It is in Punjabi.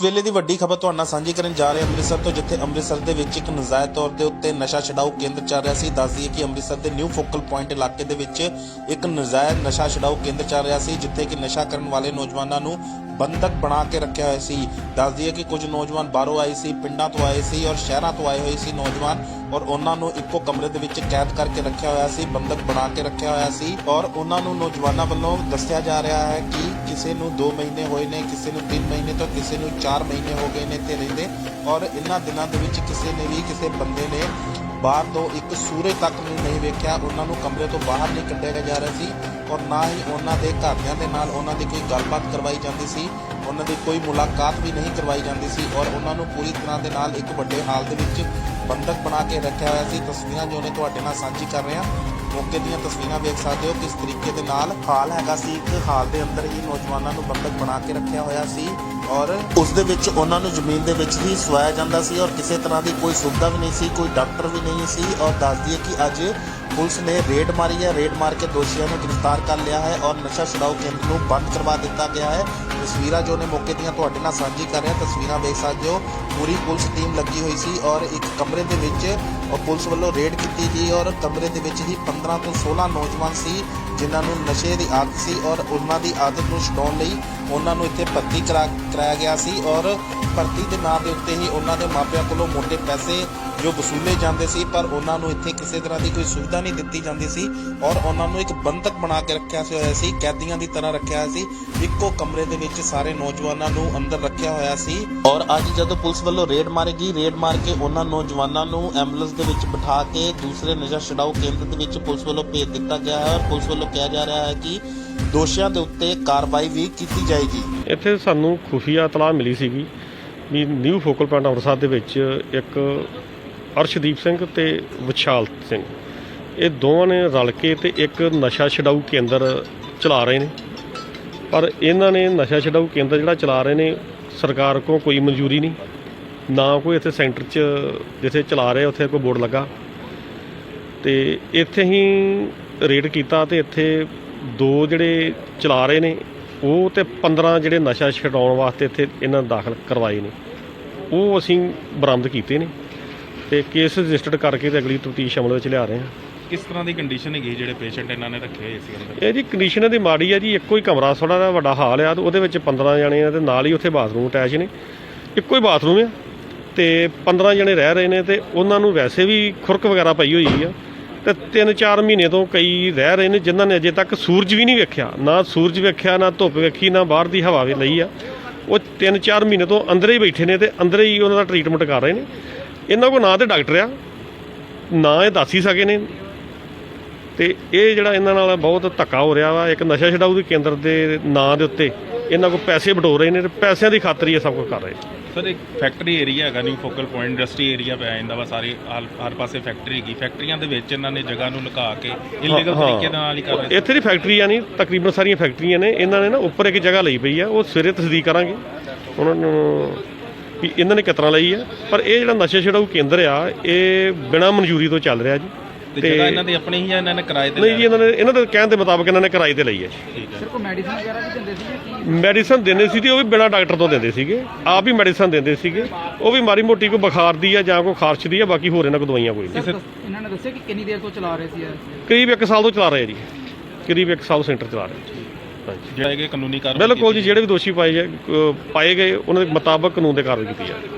ਇਸ ਵੇਲੇ ਦੀ ਵੱਡੀ ਖਬਰ ਤੁਹਾਡੇ ਨਾਲ ਸਾਂਝੀ ਕਰਨ ਜਾ ਰਹੇ ਅੰਮ੍ਰਿਤਸਰ ਤੋਂ ਜਿੱਥੇ ਅੰਮ੍ਰਿਤਸਰ ਦੇ ਵਿੱਚ ਇੱਕ ਨਜਾਇਜ਼ ਤੌਰ ਦੇ ਉੱਤੇ ਨਸ਼ਾ ਛਡਾਊ ਕੇਂਦਰ ਚੱਲ ਰਿਹਾ ਸੀ, ਦੱਸ ਦਈਏ ਕਿ ਅੰਮ੍ਰਿਤਸਰ ਦੇ ਨਿਊ ਫੋਕਲ ਪੁਆਇੰਟ ਇਲਾਕੇ ਦੇ ਵਿੱਚ ਇੱਕ ਨਜਾਇਜ਼ ਨਸ਼ਾ ਛਡਾਊ ਕੇਂਦਰ ਚੱਲ ਰਿਹਾ ਸੀ, ਜਿੱਥੇ ਕਿ ਨਸ਼ਾ ਕਰਨ ਵਾਲੇ ਨੌਜਵਾਨਾਂ ਨੂੰ ਬੰਦਕ ਬਣਾ ਕੇ ਰੱਖਿਆ ਹੋਇਆ ਸੀ। ਦੱਸ ਦਈਏ ਕਿ ਕੁਝ ਨੌਜਵਾਨ ਬਾਹਰੋਂ ਆਏ ਸੀ, ਪਿੰਡਾਂ ਤੋਂ ਆਏ ਸੀ ਔਰ ਸ਼ਹਿਰਾਂ ਤੋਂ ਆਏ ਹੋਏ ਸੀ ਨੌਜਵਾਨ ਔਰ ਉਹਨਾਂ ਨੂੰ ਇੱਕੋ ਕਮਰੇ ਦੇ ਵਿੱਚ ਕੈਦ ਕਰਕੇ ਰੱਖਿਆ ਹੋਇਆ ਸੀ ਬੰਦਕ ਬਣਾ ਕੇ ਰੱਖਿਆ ਹੋਇਆ ਸੀ ਔਰ ਉਹਨਾਂ ਨੂੰ ਨੌਜਵਾਨਾਂ ਵੱਲੋਂ ਦੱਸਿਆ ਜਾ ਰਿਹਾ ਹੈ ਕਿ ਕਿਸੇ ਨੂੰ 2 ਮਹੀਨੇ ਹੋਏ ਨੇ, ਕਿਸੇ ਨੂੰ 3 ਮਹੀਨੇ ਤੋਂ ਕਿਸੇ ਨੂੰ 4 ਮਹੀਨੇ ਹੋ ਗਏ ਨੇ ਇੱਥੇ ਰਹਿੰਦੇ ਔਰ ਇਹਨਾਂ ਦਿਨਾਂ ਦੇ ਵਿੱਚ ਕਿਸੇ ਨੇ ਵੀ ਕਿਸੇ ਬੰਦੇ ਨੇ ਬਾਹਰ ਤੋਂ ਇੱਕ ਸੂਰਜ ਤੱਕ ਨੂੰ ਨਹੀਂ ਵੇਖਿਆ, ਉਹਨਾਂ ਨੂੰ ਕਮਰੇ ਤੋਂ ਬਾਹਰ ਨਹੀਂ ਕੱਢਿਆ ਜਾ ਰਿਹਾ ਸੀ ਔਰ ਨਾ ਹੀ ਉਹਨਾਂ ਦੇ ਘਰਦਿਆਂ ਦੇ ਨਾਲ ਉਹਨਾਂ ਦੀ ਕੋਈ ਗੱਲਬਾਤ ਕਰਵਾਈ ਜਾਂਦੀ ਸੀ, ਉਹਨਾਂ ਦੀ ਕੋਈ ਮੁਲਾਕਾਤ ਵੀ ਨਹੀਂ ਕਰਵਾਈ ਜਾਂਦੀ ਸੀ ਔਰ ਉਹਨਾਂ ਨੂੰ ਪੂਰੀ ਤਰ੍ਹਾਂ ਦੇ ਨਾਲ ਇੱਕ ਵੱਡੇ ਹਾਲ ਦੇ ਵਿੱਚ ਬੰਦਕ ਬਣਾ ਕੇ ਰੱਖਿਆ ਹੋਇਆ ਸੀ। ਤਸਵੀਰਾਂ ਜੋ ਨੇ ਤੁਹਾਡੇ ਨਾਲ ਸਾਂਝੀ ਕਰ ਰਹੇ ਹਾਂ। ਮੌਕੇ ਦੀਆਂ ਤਸਵੀਰਾਂ ਵੇਖ ਸਕਦੇ ਹੋ। ਕਿਸ ਤਰੀਕੇ ਦੇ ਨਾਲ ਹਾਲ ਹੈਗਾ ਸੀ। ਇੱਕ ਹਾਲ ਦੇ ਅੰਦਰ ਹੀ ਨੌਜਵਾਨਾਂ ਨੂੰ ਬੰਦਕ ਬਣਾ ਕੇ ਰੱਖਿਆ ਹੋਇਆ ਸੀ ਔਰ ਉਸ ਦੇ ਵਿੱਚ ਉਹਨਾਂ ਨੂੰ ਜ਼ਮੀਨ ਦੇ ਵਿੱਚ ਹੀ ਸਵਾਇਆ ਜਾਂਦਾ ਸੀ ਔਰ ਕਿਸੇ ਤਰ੍ਹਾਂ ਦੀ ਕੋਈ ਸੁਵਿਧਾ ਵੀ ਨਹੀਂ ਸੀ, ਕੋਈ ਡਾਕਟਰ ਵੀ ਨਹੀਂ ਸੀ। ਔਰ ਦੱਸ ਦਈਏ ਕਿ ਅੱਜ ਪੁਲਿਸ ਨੇ ਰੇਡ ਮਾਰੀ ਹੈ। ਰੇਡ ਮਾਰ ਕੇ ਦੋਸ਼ੀਆਂ ਨੂੰ ਗ੍ਰਿਫਤਾਰ ਕਰ ਲਿਆ ਹੈ ਔਰ ਨਸ਼ਾ ਛੁਡਾਓ ਕੇਂਦਰ ਨੂੰ ਬੰਦ ਕਰਵਾ ਦਿੱਤਾ ਗਿਆ ਹੈ। ਤਸਵੀਰਾਂ ਜੋ ਨੇ ਮੌਕੇ ਦੀਆਂ ਤੁਹਾਡੇ ਨਾਲ ਸਾਂਝੀ ਕਰ ਰਿਹਾ। ਤਸਵੀਰਾਂ ਵੇਖ ਸਕਦੇ ਹੋ। ਪੂਰੀ ਪੁਲਿਸ ਟੀਮ ਲੱਗੀ ਹੋਈ ਸੀ ਔਰ ਇੱਕ ਕਮਰੇ ਦੇ ਵਿੱਚ ਪੁਲਿਸ ਵੱਲੋਂ ਰੇਡ ਕੀਤੀ ਗਈ ਔਰ ਕਮਰੇ ਦੇ ਵਿੱਚ ਹੀ 15 ਤੋਂ 16 ਨੌਜਵਾਨ ਸੀ, ਜਿਨ੍ਹਾਂ ਨੂੰ ਨਸ਼ੇ ਦੀ ਆਦਤ ਸੀ ਔਰ ਉਹਨਾਂ ਦੀ ਆਦਤ ਨੂੰ ਛਡਾਉਣ ਲਈ ਉਹਨਾਂ ਨੂੰ ਇੱਥੇ ਭਰਤੀ ਕਰਾ, ਕਰਾਇਆ ਗਿਆ ਸੀ ਔਰ ਭਰਤੀ ਦੇ ਨਾਂ ਦੇ ਉੱਤੇ ਹੀ ਉਹਨਾਂ ਦੇ ਮਾਪਿਆਂ ਕੋਲੋਂ ਮੋਟੇ ਪੈਸੇ ਜੋ ਵਸੂਲੇ ਜਾਂਦੇ ਸੀ, ਪਰ ਉਹਨਾਂ ਨੂੰ ਇੱਥੇ ਕਿਸੇ ਤਰ੍ਹਾਂ ਦੀ ਕੋਈ ਸੁਵਿਧਾ ਨਹੀਂ ਦਿੱਤੀ ਜਾਂਦੀ ਸੀ ਔਰ ਉਹਨਾਂ ਨੂੰ ਇੱਕ ਬੰਦਕ ਬਣਾ ਕੇ ਰੱਖਿਆ ਹੋਇਆ ਸੀ, ਕੈਦੀਆਂ ਦੀ ਤਰ੍ਹਾਂ ਰੱਖਿਆ ਸੀ, ਇੱਕੋ ਕਮਰੇ ਦੇ ਵਿੱਚ ਸਾਰੇ ਨੌਜਵਾਨਾਂ ਨੂੰ ਅੰਦਰ ਰੱਖਿਆ ਹੋਇਆ ਸੀ। ਔਰ ਅੱਜ ਜਦੋਂ ਪੁਲਿਸ ਵੱਲੋਂ ਰੇਡ ਮਾਰੇਗੀ ਰੇਡ ਮਾਰ ਕੇ ਉਹਨਾਂ ਨੌਜਵਾਨਾਂ ਨੂੰ ਐਂਬੂਲੈਂਸ ਦੇ ਵਿੱਚ ਬਿਠਾ ਕੇ ਦੂਸਰੇ ਨਸ਼ਾ ਛਡਾਓ ਕੇਂਦਰ ਦੇ ਵਿੱਚ ਪੁਲਿਸ ਵੱਲੋਂ ਭੇਜ ਦਿੱਤਾ ਗਿਆ ਹੈ ਔਰ ਪੁਲਿਸ ਵੱਲੋਂ ਕਿਹਾ ਜਾ ਰਿਹਾ ਹੈ ਕਿ ਦੋਸ਼ੀਆਂ ਦੇ ਉੱਤੇ ਕਾਰਵਾਈ ਵੀ ਕੀਤੀ ਜਾਏਗੀ। ਇੱਥੇ ਸਾਨੂੰ ਖੁਫੀਆ ਤਲਾਹ ਮਿਲੀ ਸੀਗੀ ਵੀ ਨਿਊ ਫੋਕਲ ਪੁਆਇੰਟ ਅੰਮ੍ਰਿਤਸਰ ਦੇ ਵਿੱਚ ਇੱਕ ਅਰਸ਼ਦੀਪ ਸਿੰਘ ਤੇ ਵਿਸ਼ਾਲ ਸਿੰਘ। ਇਹ ਦੋਵਾਂ ਨੇ ਰਲ ਕੇ ਤੇ ਇੱਕ ਨਸ਼ਾ ਛਡਾਊ ਕੇਂਦਰ ਚਲਾ ਰਹੇ ਨੇ। ਪਰ ਇਹਨਾਂ ਨੇ ਨਸ਼ਾ ਛਡਾਊ ਕੇਂਦਰ ਜਿਹੜਾ ਚਲਾ ਰਹੇ ਨੇ, ਸਰਕਾਰ ਕੋਲ ਕੋਈ ਮਨਜ਼ੂਰੀ ਨਹੀਂ। ਨਾ ਕੋਈ ਇੱਥੇ ਸੈਂਟਰ 'ਚ ਜਿੱਥੇ ਚਲਾ ਰਹੇ, ਉੱਥੇ ਕੋਈ ਬੋਰਡ ਲੱਗਾ। ਤੇ ਇੱਥੇ ਹੀ ਰੇਡ ਕੀਤਾ ਤੇ ਇੱਥੇ ਦੋ ਜਿਹੜੇ ਚਲਾ ਰਹੇ ਨੇ ਉਹ ਤੇ 15 ਜਿਹੜੇ ਨਸ਼ਾ ਛਡਾਉਣ ਵਾਸਤੇ ਇੱਥੇ ਇਹਨਾਂ ਦਾਖਲ ਕਰਵਾਏ ਨੇ। ਉਹ ਅਸੀਂ ਬਰਾਮਦ ਕੀਤੇ ਨੇ ਤੇ ਕੇਸ ਰਜਿਸਟਰਡ ਕਰਕੇ ਤੇ ਅਗਲੀ ਤਫਤੀਸ਼ ਅਮਲ ਵਿੱਚ ਲਿਆ ਰਹੇ ਹਾਂ। ਕਿਸ ਤਰ੍ਹਾਂ ਦੀ ਕੰਡੀਸ਼ਨ ਹੈਗੀ ਜਿਹੜੇ ਪੇਸ਼ੈਂਟ ਇਹਨਾਂ ਨੇ ਰੱਖੇ ਹੋਏ ਸੀ ਅੰਦਰ? ਇਹ ਜੀ ਕੰਡੀਸ਼ਨ ਦੀ ਮਾੜੀ ਹੈ ਜੀ ਇੱਕੋ ਹੀ ਕਮਰਾ ਥੋੜਾ ਜਿਹਾ ਵੱਡਾ ਹਾਲ ਆ ਉਹਦੇ ਵਿੱਚ 15 ਜਣੇ ਆ ਤੇ ਨਾਲ ਹੀ ਉੱਥੇ ਬਾਥਰੂਮ ਅਟੈਚ ਨੇ। ਇੱਕੋ ਹੀ ਬਾਥਰੂਮ ਆ ਤੇ 15 ਜਣੇ ਰਹਿ ਰਹੇ ਨੇ ਤੇ ਉਹਨਾਂ ਨੂੰ ਵੈਸੇ ਵੀ ਖੁਰਕ ਵਗੈਰਾ ਪਈ ਹੋਈ ਆ। ਤੇ 3-4 ਮਹੀਨੇ ਤੋਂ ਕਈ ਰਹਿ ਰਹੇ ਨੇ ਜਿਨ੍ਹਾਂ ਨੇ ਅਜੇ ਤੱਕ ਸੂਰਜ ਵੀ ਨਹੀਂ ਵੇਖਿਆ। ਨਾ ਸੂਰਜ ਵੇਖਿਆ, ਨਾ ਧੁੱਪ ਵੇਖੀ, ਨਾ ਬਾਹਰ ਦੀ ਹਵਾ ਵੀ ਲਈ ਆ। ਉਹ 3-4 ਮਹੀਨੇ ਤੋਂ ਅੰਦਰ ਹੀ ਬੈਠੇ ਨੇ ਤੇ ਅੰਦਰ ਹੀ ਉਹਨਾਂ ਦਾ ਟ੍ਰੀਟਮੈਂਟ ਕਰ ਰਹੇ ਨੇ। ਇਹਨਾਂ ਕੋਲ ਨਾ ਤੇ ਡਾਕਟਰ ਆ, ਨਾ ਇਹ ਦੱਸ ਹੀ ਸਕੇ ਨੇ। ਤੇ ਇਹ ਜਿਹੜਾ ਇਹਨਾਂ ਨਾਲ ਬਹੁਤ ਧੱਕਾ ਹੋ ਰਿਹਾ ਵਾ, ਇੱਕ ਨਸ਼ਾ ਛਡਾਊ ਦੇ ਕੇਂਦਰ ਦੇ ਨਾਂ ਦੇ ਉੱਤੇ ਇਹਨਾਂ ਕੋਲ ਪੈਸੇ ਬਟੋਰ ਰਹੇ ਨੇ ਤੇ ਪੈਸਿਆਂ ਦੀ ਖਾਤਰ ਹੀ ਇਹ ਸਭ ਕੁਝ ਕਰ ਰਹੇ ਨੇ। ਸਰ ਇੱਕ ਫੈਕਟਰੀ ਏਰੀਆ ਹੈਗਾ new focal point industry area ਪਿਆ ਜਾਂਦਾ ਵਾ ਸਾਰੇ ਹਰ ਹਰ ਪਾਸੇ ਫੈਕਟਰੀ ਹੈਗੀ। ਫੈਕਟਰੀਆਂ ਦੇ ਵਿੱਚ ਇਹਨਾਂ ਨੇ ਜਗ੍ਹਾ ਨੂੰ ਲੁਕਾ ਕੇ ਇਲੀਗਲ ਹਾਂ। ਤਰੀਕੇ ਨਾਲ ਹੀ ਕਰ ਰਹੇ ਇੱਥੇ ਦੀ ਫੈਕਟਰੀਆਂ ਨਹੀਂ ਤਕਰੀਬਨ ਸਾਰੀਆਂ ਫੈਕਟਰੀਆਂ ਨੇ ਇਹਨਾਂ ਨੇ ਨਾ ਉੱਪਰ ਇੱਕ ਜਗ੍ਹਾ ਲਈ ਪਈ ਆ ਉਹ ਸਵੇਰੇ ਤਸਦੀਕ ਕਰਾਂਗੇ। ਉਹਨਾਂ ਨੂੰ ਵੀ ਇਹਨਾਂ ਨੇ ਕਿਤਨਾ ਲਈ ਆ। ਪਰ ਇਹ ਜਿਹੜਾ ਨਸ਼ਾ ਛਡਾਊ ਕੇਂਦਰ ਆ ਇਹ ਬਿਨਾਂ ਮਨਜ਼ੂਰੀ ਤੋਂ ਚੱਲ ਰਿਹਾ ਜੀ। ਤੇ ਜਗ੍ਹਾ ਇਹਨਾਂ ਦੀ ਆਪਣੀ ਹੀ ਆ ਇਹਨਾਂ ਨੇ ਕਿਰਾਏ ਤੇ ਨਹੀਂ ਜੀ ਇਹਨਾਂ ਨੇ ਇਹਨਾਂ ਦੇ ਕਹਿਣ ਦੇ ਮੁਤਾਬਕ ਇਹਨਾਂ ਨੇ ਕਿਰਾਏ ਤੇ ਲਈ ਹੈ। ਜੀ ਠੀਕ ਹੈ। ਸਰ ਕੋਈ ਮੈਡੀਸਿਨ ਵਗੈਰਾ ਵੀ ਦਿੰਦੇ ਸੀ ਕਿ ਮੈਡੀਸਨ ਦਿੰਦੇ ਸੀ ਤੇ ਉਹ ਵੀ ਬਿਨਾਂ ਡਾਕਟਰ ਤੋਂ ਦਿੰਦੇ ਸੀਗੇ। ਆਪ ਹੀ ਮੈਡੀਸਨ ਦਿੰਦੇ ਸੀਗੇ। ਉਹ ਵੀ ਮਾਰੀ ਮੋਟੀ ਕੋਈ ਬੁਖਾਰ ਦੀ ਆ ਜਾਂ ਕੋਈ ਖਾਰਸ਼ ਦੀ ਆ ਬਾਕੀ ਹੋਰ ਇਹਨਾਂ ਕੋਲ ਦਵਾਈਆਂ ਕੋਈ ਨਹੀਂ। ਇਹਨਾਂ ਨੇ ਦੱਸਿਆ ਕਿ ਕਿੰਨੀ ਦੇਰ ਤੋਂ ਚਲਾ ਰਹੇ ਸੀ ਇਹ? ਕਰੀਬ 1 ਸਾਲ ਤੋਂ ਚਲਾ ਰਹੇ ਜੀ। ਕਰੀਬ 1 ਸਾਲ ਸੈਂਟਰ ਚਲਾ ਰਹੇ ਜਿਹੜਾ ਕਿ ਕਾਨੂੰਨੀ ਕਾਰਵਾਈ ਬਿਲਕੁਲ ਜੀ ਜਿਹੜੇ ਵੀ ਦੋਸ਼ੀ ਪਾਏ ਜਾ- ਪਾਏ ਗਏ ਉਹਨਾਂ ਦੇ ਮੁਤਾਬਕ ਕਾਨੂੰਨ ਦੇ ਕਾਰਵਾਈ ਕੀਤੀ ਜਾਵੇ